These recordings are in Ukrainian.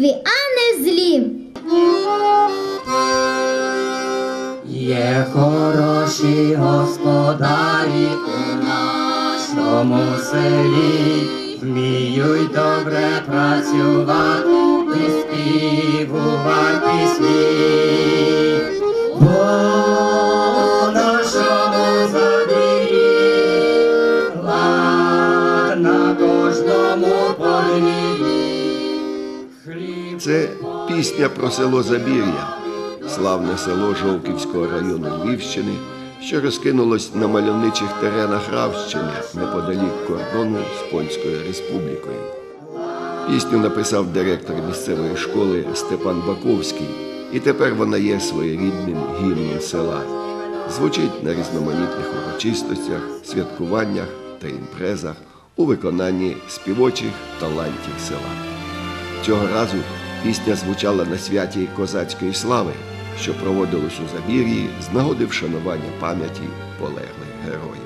сестринстві, а не злі. Є хороші господарі у нашому селі, вміють добре працювати і співувати пісні. Бо нашому забірі на кожному подвір'ї. Це пісня про село Забір'я, славне село Жовківського району Львівщини, що розкинулось на мальовничих теренах Равщини неподалік кордону з Польською республікою. Пісню написав директор місцевої школи Степан Баковський, і тепер вона є своєрідним гімном села. Звучить на різноманітних урочистостях, святкуваннях та імпрезах у виконанні співочих талантів села. Цього разу пісня звучала на святі козацької слави, що проводилось у Забір'ї з нагоди вшанування пам'яті полеглих героїв.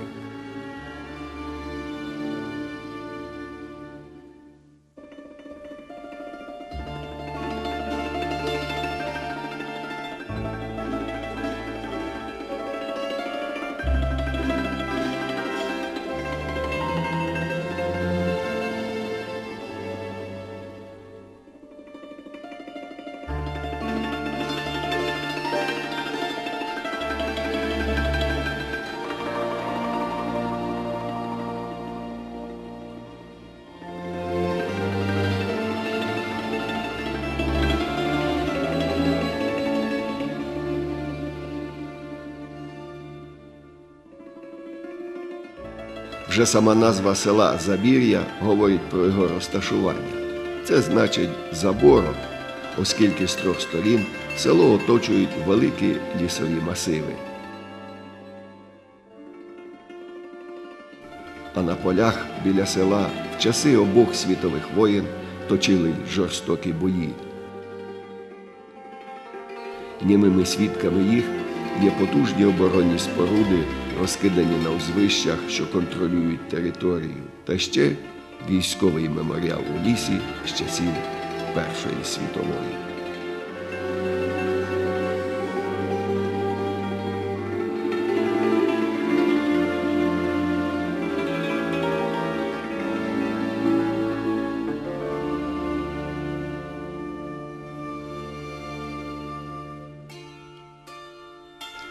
Вже сама назва села Забір'я говорить про його розташування. Це значить заборок, оскільки з трьох сторін село оточують великі лісові масиви. А на полях біля села в часи обох світових воєн точили жорстокі бої. Німими свідками їх є потужні оборонні споруди, розкидані на узвищах, що контролюють територію, та ще військовий меморіал у лісі з часів Першої світової.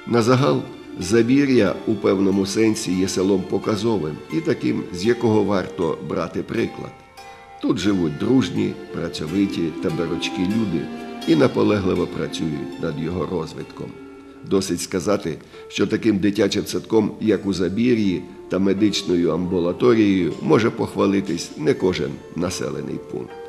На загал Забір'я у певному сенсі є селом показовим і таким, з якого варто брати приклад. Тут живуть дружні, працьовиті та беручкі люди і наполегливо працюють над його розвитком. Досить сказати, що таким дитячим садком, як у Забір'ї, та медичною амбулаторією може похвалитись не кожен населений пункт.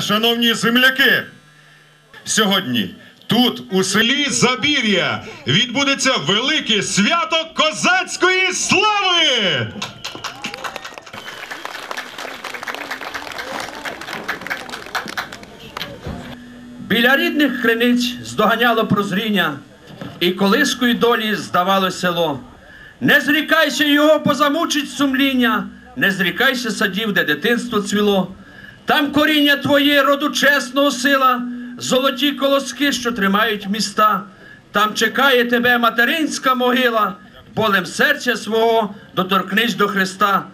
Шановні земляки! Сьогодні тут, у селі Забір'я, відбудеться велике свято козацької слави! Біля рідних криниць здоганяло прозріння, і колискою долі здавало село. Не зрікайся його, бо замучить сумління, не зрікайся садів, де дитинство цвіло. Там коріння твоє, роду чесного сила, золоті колоски, що тримають міста. Там чекає тебе материнська могила, болем серця свого доторкнись до Христа.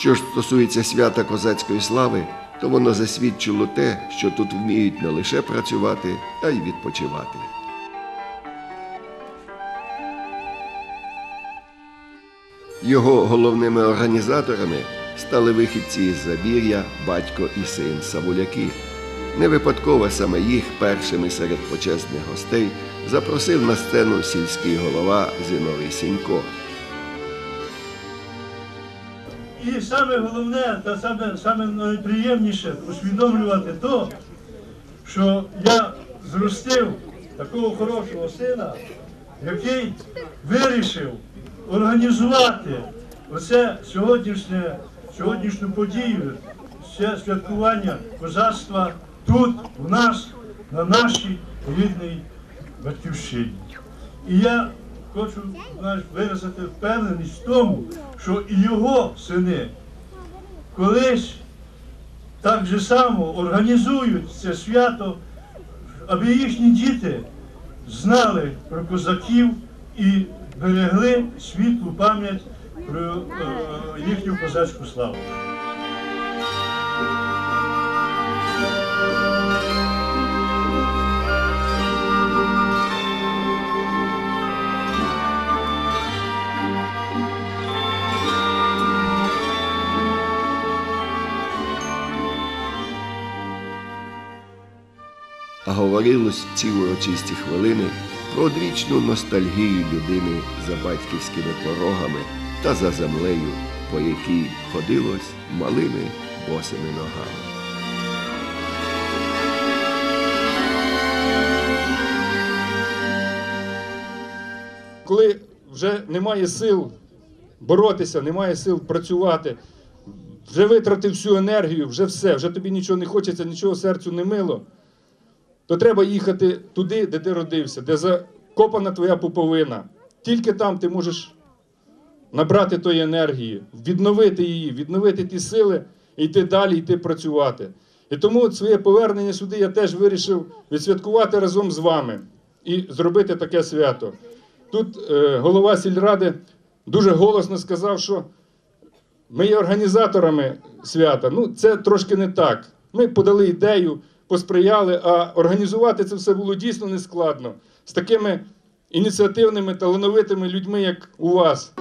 Що ж стосується свята козацької слави, то воно засвідчило те, що тут вміють не лише працювати, а й відпочивати. Його головними організаторами стали вихідці із Забір'я, батько і син Савуляки. Не випадково саме їх першими серед почесних гостей запросив на сцену сільський голова Зіновий Сінько. І саме головне та саме, саме найприємніше усвідомлювати то, що я зростив такого хорошого сина, який вирішив організувати оце сьогоднішнє, сьогоднішню подію, це святкування козацтва тут, у нас, на нашій рідній батьківщині. І я хочу знаєш, виразити впевненість в тому, що і його сини колись так же само організують це свято, аби їхні діти знали про козаків і берегли світлу пам'ять про е, їхню козацьку славу. А говорилось ці урочисті хвилини про одвічну ностальгію людини за батьківськими порогами та за землею, по якій ходилось малими босими ногами. коли вже немає сил боротися, немає сил працювати, вже витратив всю енергію, вже все, вже тобі нічого не хочеться, нічого серцю не мило, то треба їхати туди, де ти родився, де закопана твоя пуповина. Тільки там ти можеш набрати тої енергії, відновити її, відновити ті сили йти далі, йти працювати. І тому своє повернення сюди я теж вирішив відсвяткувати разом з вами і зробити таке свято. Тут е, голова сільради дуже голосно сказав, що ми є організаторами свята. Ну, це трошки не так. Ми подали ідею, посприяли, а організувати це все було дійсно нескладно. З такими ініціативними, талановитими людьми, як у вас.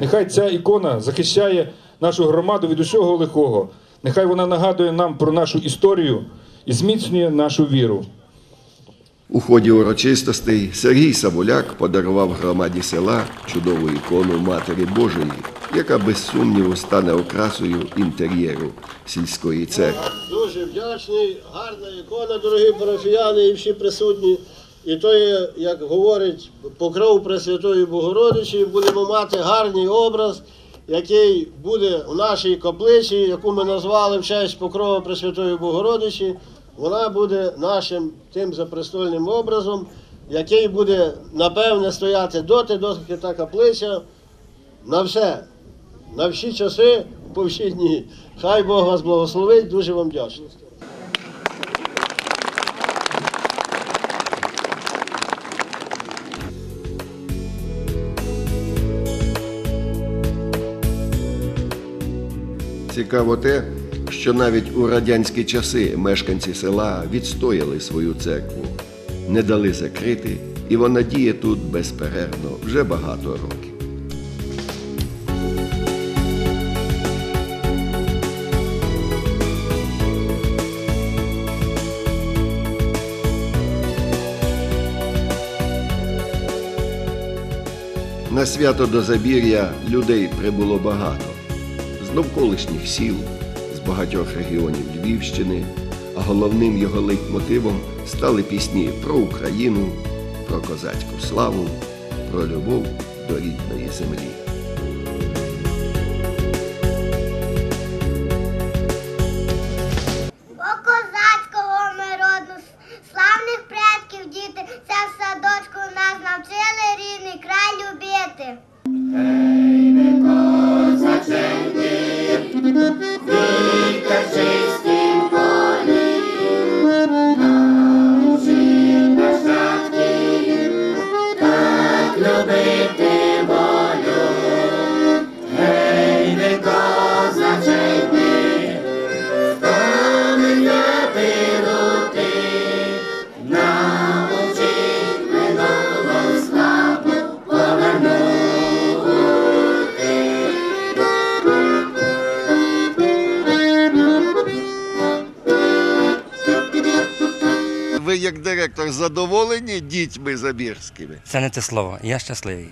Нехай ця ікона захищає нашу громаду від усього лихого. Нехай вона нагадує нам про нашу історію і зміцнює нашу віру. У ході урочистостей Сергій Савуляк подарував громаді села чудову ікону Матері Божої, яка без сумніву стане окрасою інтер'єру сільської церкви. Дуже вдячний, гарна ікона, дорогі парафіяни і всі присутні. І то як говорить покров Пресвятої Богородичі, будемо мати гарний образ, який буде у нашій каплиці, яку ми назвали в честь покрова Пресвятої Богородичі. Вона буде нашим тим запрестольним образом, який буде напевне стояти доти, доки та каплиця на все, на всі часи, по всі дні. Хай Бог вас благословить, дуже вам вдячний. Цікаво те, що навіть у радянські часи мешканці села відстояли свою церкву, не дали закрити, і вона діє тут безперервно вже багато років. На свято до Забір'я людей прибуло багато з навколишніх сіл, з багатьох регіонів Львівщини, а головним його лейтмотивом стали пісні про Україну, про козацьку славу, про любов до рідної землі. Директор, задоволені дітьми забірськими? Це не те слово. Я щасливий.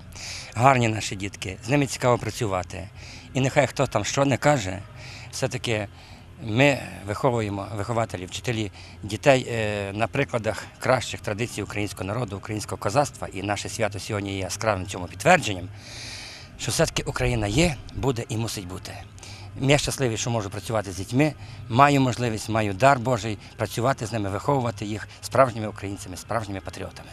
Гарні наші дітки, з ними цікаво працювати. І нехай хто там що не каже, все-таки ми виховуємо вихователі, вчителі дітей е, на прикладах кращих традицій українського народу, українського козацтва. І наше свято сьогодні є яскравим цьому підтвердженням, що все-таки Україна є, буде і мусить бути. Я щасливий, що можу працювати з дітьми, маю можливість, маю дар Божий працювати з ними, виховувати їх справжніми українцями, справжніми патріотами.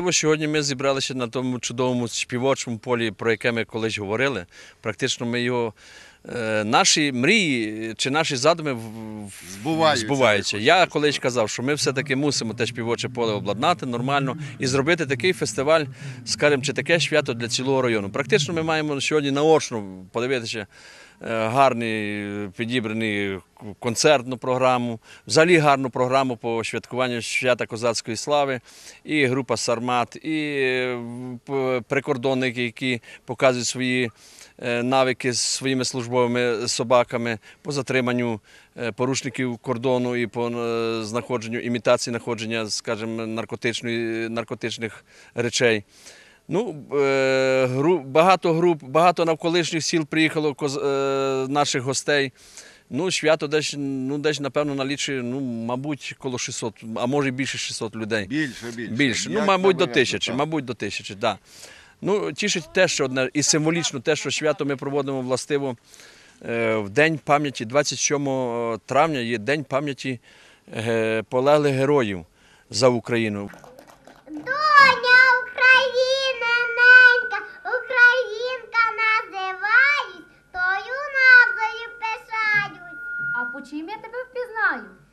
Властиво, сьогодні ми зібралися на тому чудовому співочому полі, про яке ми колись говорили. Практично ми його. е, Наші мрії чи наші задуми Збуваються. збуваються. Я колись казав, що ми все-таки мусимо те співоче поле обладнати нормально і зробити такий фестиваль, скажімо, чи таке свято для цілого району. Практично ми маємо сьогодні наочно подивитися гарний підібраний концертну програму, взагалі гарну програму по святкуванню свята козацької слави, і група Сармат, і е, прикордонники, які показують свої е, навики з своїми службовими собаками по затриманню е, порушників кордону і по е, знаходженню імітації знаходження, скажімо, наркотичних речей. Ну, е, багато груп, багато навколишніх сіл приїхало е, наших гостей. Ну, свято десь, ну, десь напевно, налічує, ну, мабуть, коло 600, а може і більше 600 людей. Більше, більше. Більше. Ну, мабуть, до тисячі, мабуть, до тисячі, так. Да. Ну, тішить те, що одне, і символічно те, що свято ми проводимо властиво е, в День пам'яті, 27 травня є День пам'яті полеглих героїв за Україну. Доня Україна А по чим я тебе впізнаю?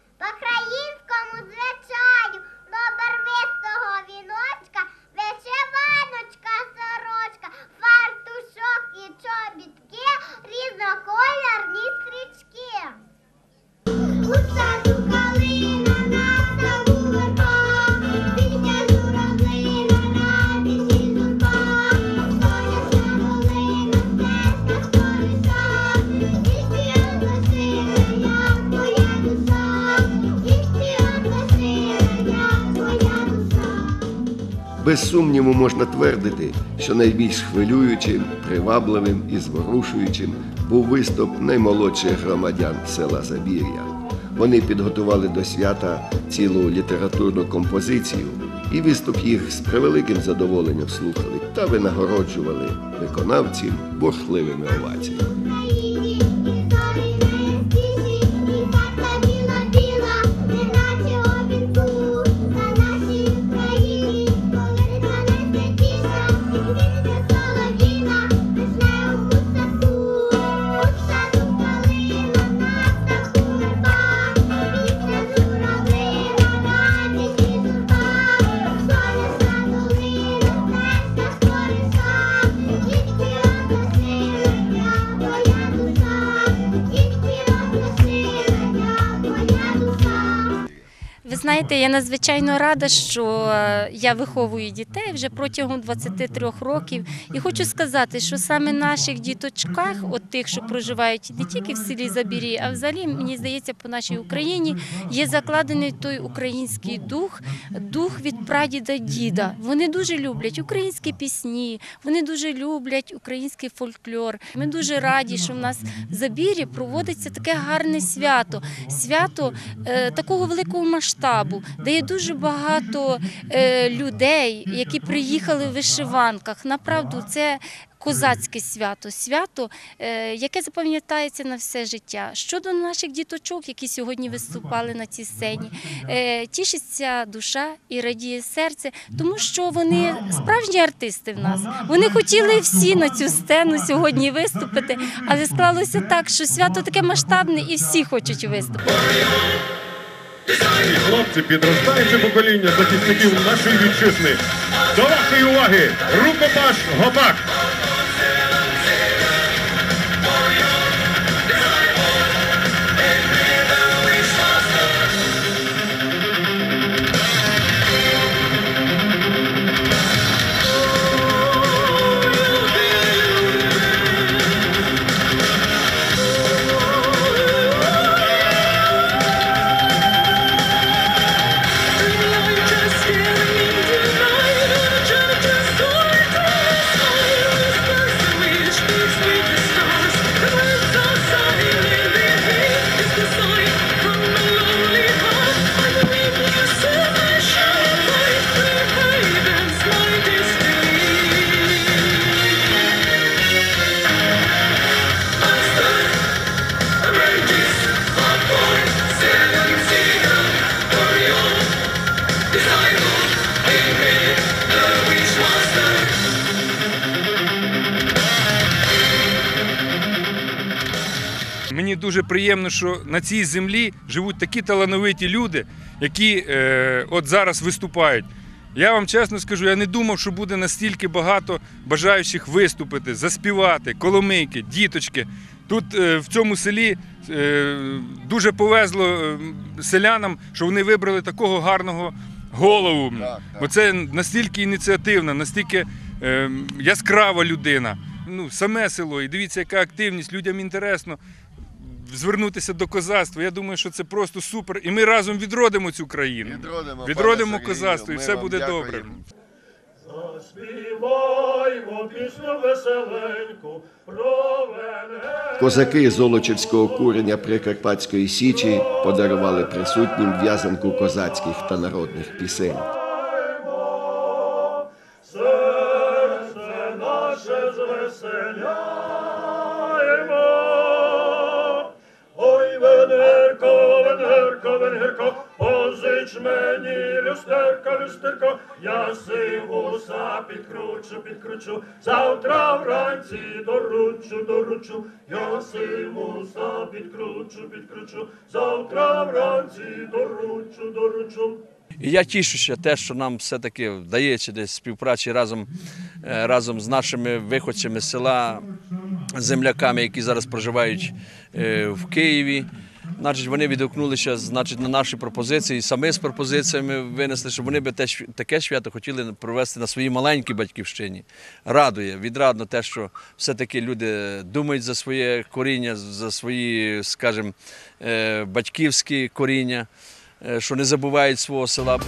Сумніву можна твердити, що найбільш хвилюючим, привабливим і зворушуючим був виступ наймолодших громадян села Забір'я. Вони підготували до свята цілу літературну композицію, і виступ їх з превеликим задоволенням слухали та винагороджували виконавців бурхливими оваціями. the надзвичайно рада, що е, я виховую дітей вже протягом 23 років. І хочу сказати, що саме наших діточках, от тих, що проживають не тільки в селі Забірі, а взагалі, мені здається, по нашій Україні є закладений той український дух, дух від прадіда діда. Вони дуже люблять українські пісні, вони дуже люблять український фольклор. Ми дуже раді, що в нас в Забірі проводиться таке гарне свято, свято е, такого великого масштабу. де є дуже багато е, людей, які приїхали в вишиванках. Направду, це козацьке свято, свято, е, яке запам'ятається на все життя. Щодо наших діточок, які сьогодні виступали на цій сцені, е, тішиться душа і радіє серце, тому що вони справжні артисти в нас. Вони хотіли всі на цю сцену сьогодні виступити, але склалося так, що свято таке масштабне і всі хочуть виступити. І хлопці, підростаюче покоління захисників нашої вітчизни. До вашої уваги! Рукопаш Гопак! Приємно, що на цій землі живуть такі талановиті люди, які е, от зараз виступають. Я вам чесно скажу, я не думав, що буде настільки багато бажаючих виступити, заспівати, коломийки, діточки. Тут е, в цьому селі е, дуже повезло е, селянам, що вони вибрали такого гарного голову. Бо це настільки ініціативна, настільки е, яскрава людина. Ну, саме село. І дивіться, яка активність, людям інтересно звернутися до козацтва. Я думаю, що це просто супер. І ми разом відродимо цю країну. Відродимо, Відродимо козацтво, і все буде дякуємо. добре. Заспіваймо пісню веселеньку про Венеру. Козаки Золочівського курення Прикарпатської Січі подарували присутнім в'язанку козацьких та народних пісень. Венерко, Венерко, позич мені люстерко, люстерко, я сивуса підкручу, підкручу, завтра вранці доручу, доручу, я сивуса підкручу, підкручу, завтра вранці доручу, доручу. І я тішуся те, що нам все-таки вдається десь співпраці разом, е, разом з нашими виходцями села, земляками, які зараз проживають е, в Києві. Значить, вони відгукнулися значить, на наші пропозиції, самі з пропозиціями винесли, що вони би теж таке свято хотіли провести на своїй маленькій батьківщині. Радує, відрадно те, що все-таки люди думають за своє коріння, за свої, скажімо, е, батьківські коріння, е, що не забувають свого села.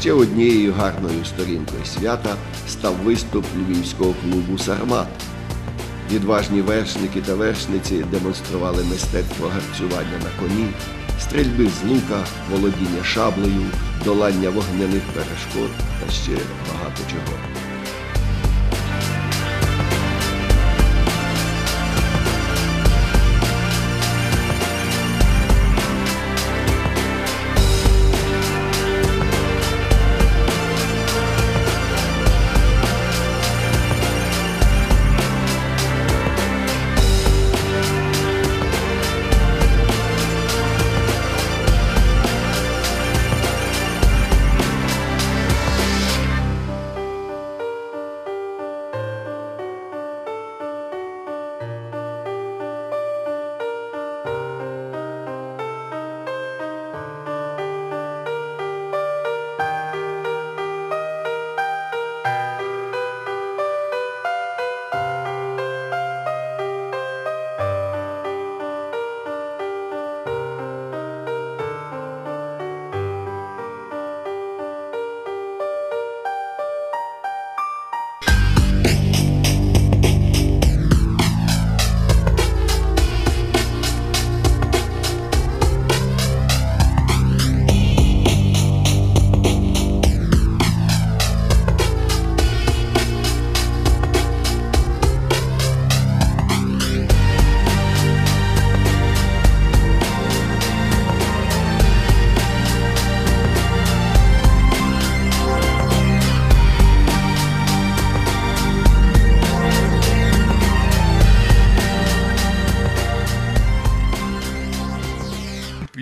Ще однією гарною сторінкою свята став виступ львівського клубу Сармат. Відважні вершники та вершниці демонстрували мистецтво гарцювання на коні, стрільби з лука, володіння шаблею, долання вогняних перешкод та ще багато чого.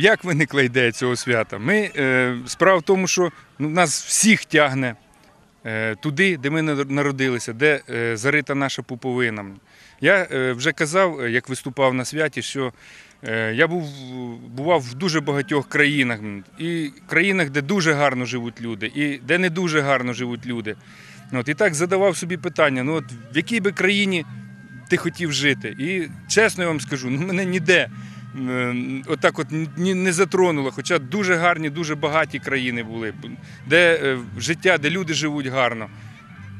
Як виникла ідея цього свята? Ми, е, справа в тому, що ну, нас всіх тягне е, туди, де ми нар- народилися, де е, зарита наша пуповина. Я вже казав, як виступав на святі, що я був, бував в дуже багатьох країнах, і країнах, де дуже гарно живуть люди, і де не дуже гарно живуть люди. От, і так задавав собі питання: ну от в якій би країні ти хотів жити? І чесно я вам скажу, ну мене ніде отак от не затронуло. Хоча дуже гарні, дуже багаті країни були, де е, життя, де люди живуть гарно.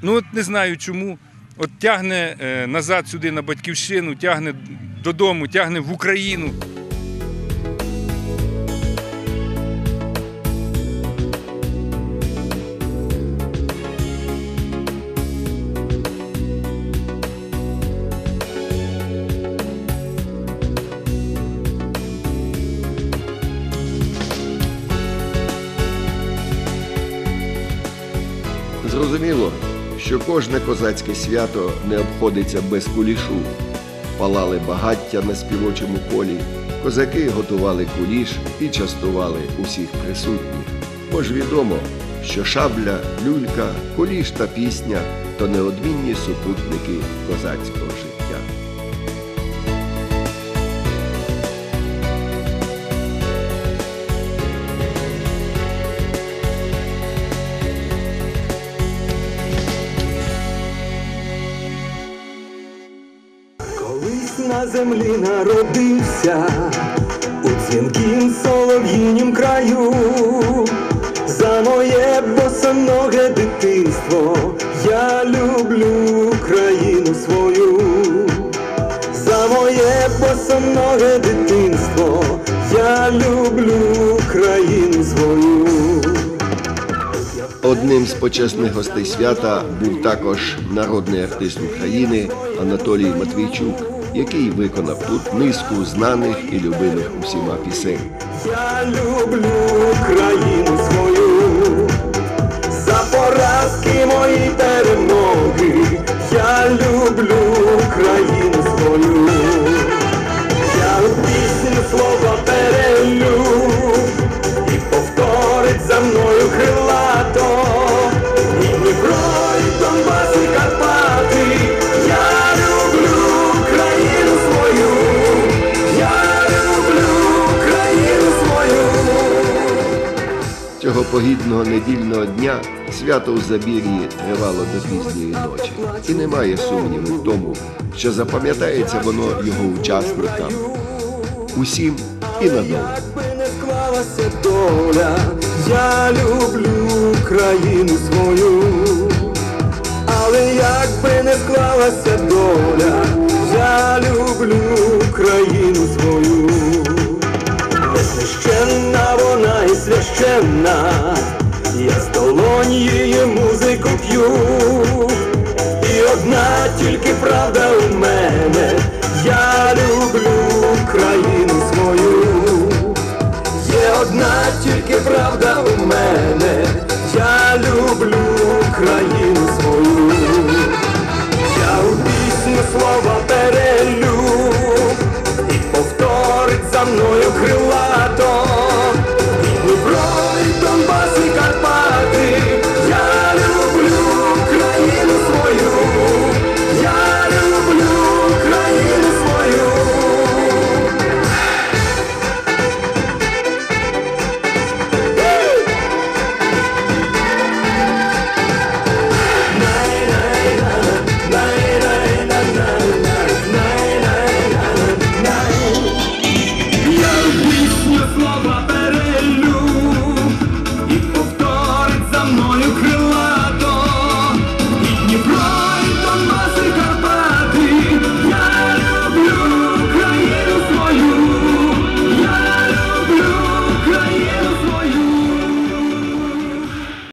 Ну от не знаю чому. От тягне е, назад сюди на батьківщину, тягне додому, тягне в Україну. Кожне козацьке свято не обходиться без кулішу. Палали багаття на співочому полі, козаки готували куліш і частували усіх присутніх. Бо ж відомо, що шабля, люлька, куліш та пісня то неодмінні супутники козацького життя. Босоноге дитинство я люблю країну свою. Одним з почесних гостей свята був також народний артист України Анатолій Матвійчук, який виконав тут низку знаних і любимих усіма пісень. Я люблю країну свою, за поразки мої перемоги, я люблю країну погідного недільного дня свято у Забір'ї тривало до пізньої ночі. І немає сумніву в тому, що запам'ятається воно його учасникам усім і надовго. Склалася доля, я люблю країну свою, але якби не склалася доля, я люблю країну свою, священна, вона і священна, я з долоні її музику п'ю, і одна тільки правда у мене, я люблю країну свою, є одна тільки правда у мене, я люблю країну свою, я у пісню слова перелю. Мною крила.